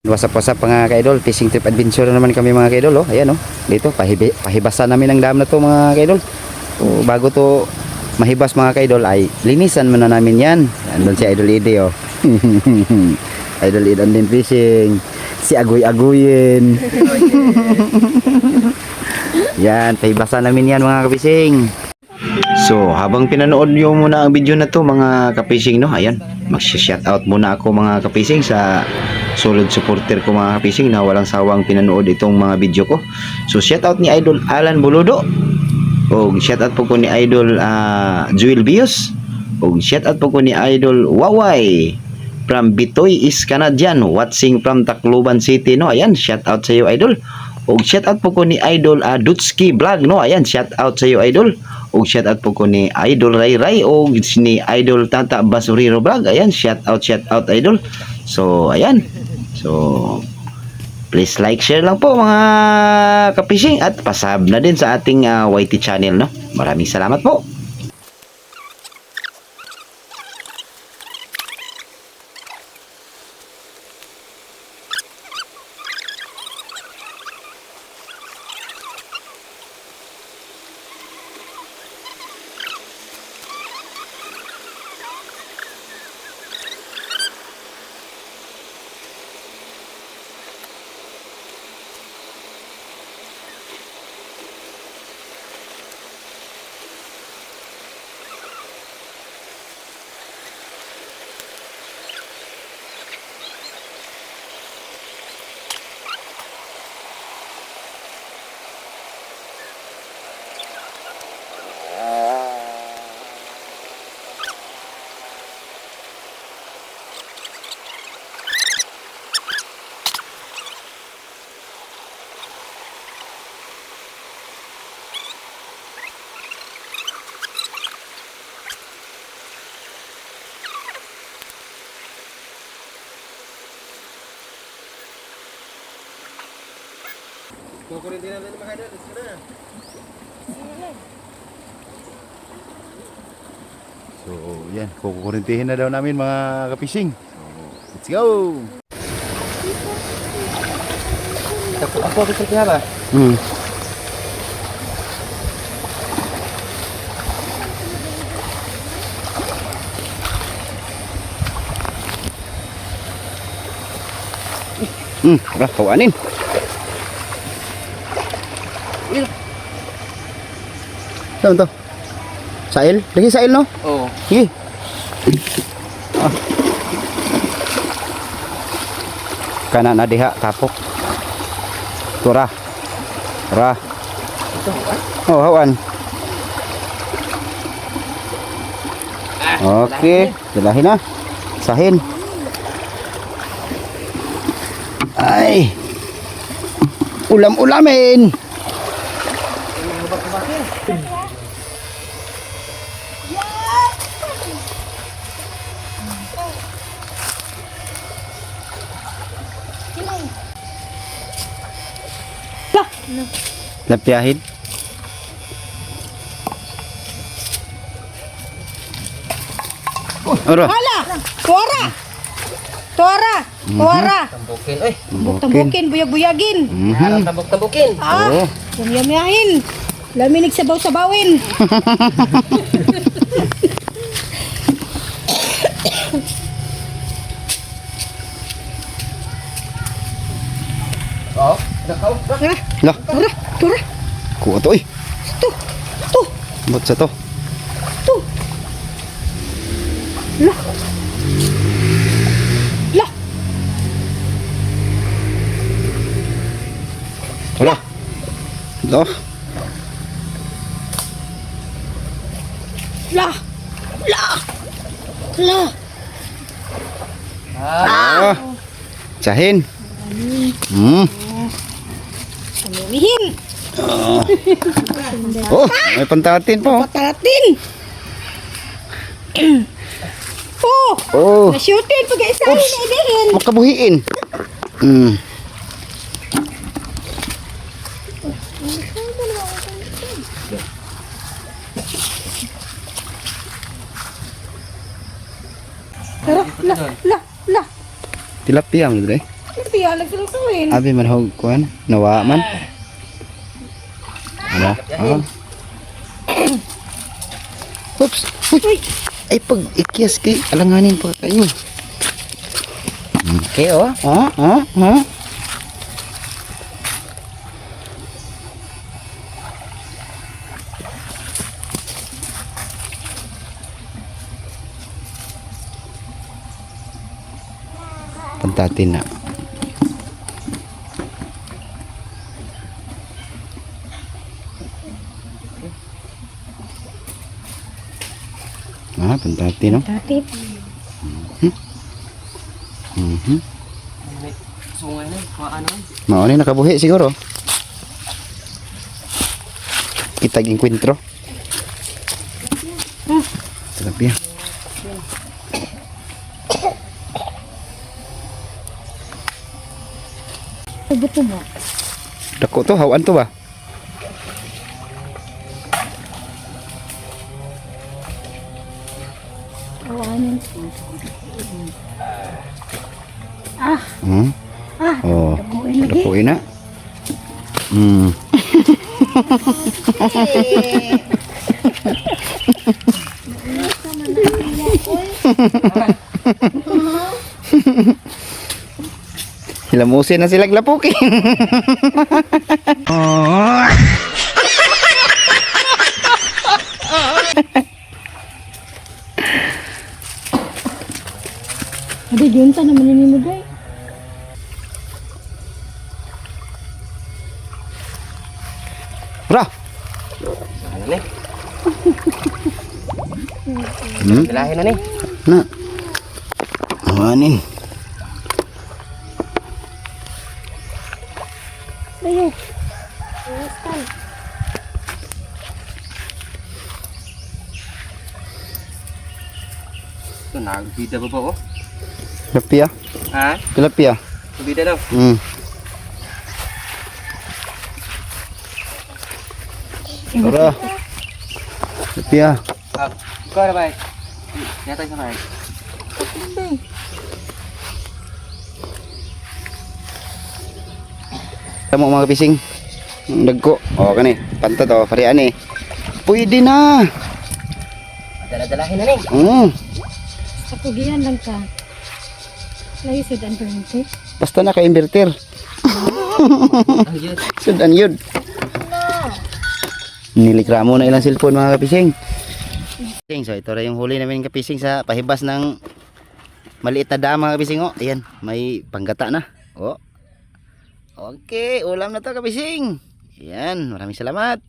Wasap-wasap mga kaidol, fishing trip adventure na naman kami mga kaidol, oh. Ayan oh. Dito pahibi, pahibasan namin ang dam na to mga kaidol. So, bago to mahibas mga kaidol ay linisan muna namin 'yan. Andun si Idol Ide oh. Idol Ide din fishing. Si Agoy-agoyin. yan, pahibasan namin 'yan mga kapising. So, habang pinanood nyo muna ang video na to mga kapising, no? Ayan, mag-shout muna ako mga kapising sa solid supporter ko mga kapising na walang sawang pinanood itong mga video ko. So, shout out ni Idol Alan Buludo. O shout out po ko ni Idol ah, Jewel Bios. O shout out po ko ni Idol Waway from Bitoy is Canadian watching from Tacloban City no ayan shout out sa iyo idol og shout out po ko ni idol uh, Dutski vlog no ayan shout out sa iyo idol og shout out po ko ni idol Ray Ray og ni idol Tata Basuriro vlog. Ayan shout out shout out idol. So ayan. So please like share lang po mga kapising. At pasab na din sa ating uh, YT channel no? Maraming salamat po So, yan. Kukurintihin na daw namin mga kapising. So, let's go! Ako, ako, kaya ba? Hmm. Hmm, tara, kawanin. Saan to? Sail? Lagi sail, no? Oo. Sige. Ah. Kana na diha tapok. Tura. Tura. Oh, hawan. Okay, dalahin na. Sahin. Ay. Ulam-ulamin. Lapiahin. Ora. Hala! Tuara! Tuara! Tuara! Tambukin. Ay, Tambukin, buyag-buyagin. harap tambuk-tambukin. Ah! Yamyamahin. Laminig sabaw-sabawin. Tara! Lah, Tuara! Tuara! kuha to eh. Tu! Tu! Ba't sa to? Tu! Lah! Lah! Ora. Ito. Lah! Lah! Lah! Ah. Sahin. Hmm. Pamimihin! Oh, may pantatin po. Pataratin! oh! Oh, Nashootin pag-isahin na ibihin! makabuhiin. Hmm. Tara, la, la, la. Tilapia mo dre. Tilapia. Lalag silusuin. Abi man hog kuan, nawa man. Ano? Ah. Oops. Uy. Ay pag ikyas kay alanganin pa kayo. Okay, oh. Ah, ah, ah. Pantatin na. Ah, pantatin no? Tatip. Mhm. May sungay na. Ano. Mao ni nakabuhi siguro. Kita. Terapia. Buto mo. Dako to, hawan to ba? Ah, Hmm? ah. Oh, dakuin na. Hmm. Hilamusin na sila glapukin. Adi, yun ta naman ni mo day. Ra. Ano ni? Hmm? Bilahin na ni. Na. Awanin. Ayo. Ito, nagbida ba ba, oh? Tilapia. Ha? Tilapia. Nagbida daw. Hmm. Tara. Tilapia. Ah, ikaw na ba? Yatay sa kaya. Tama mga kapising. Ang Dagko. O kani. Panta to. Parian eh. Pwede na. Dala-dalahin na ni. Hmm. Sa pugian lang ka. Layo dan permente. Basta naka-inverter. Ang yun. Sudan yun. Nilikra mo na ilang cellphone mga kapising. So ito rin yung huli namin kapising sa pahibas ng maliit na dam mga kapising. Oh, ayan, may panggata na. Oh. Okay, ulam na to kapising. Ayan, maraming salamat.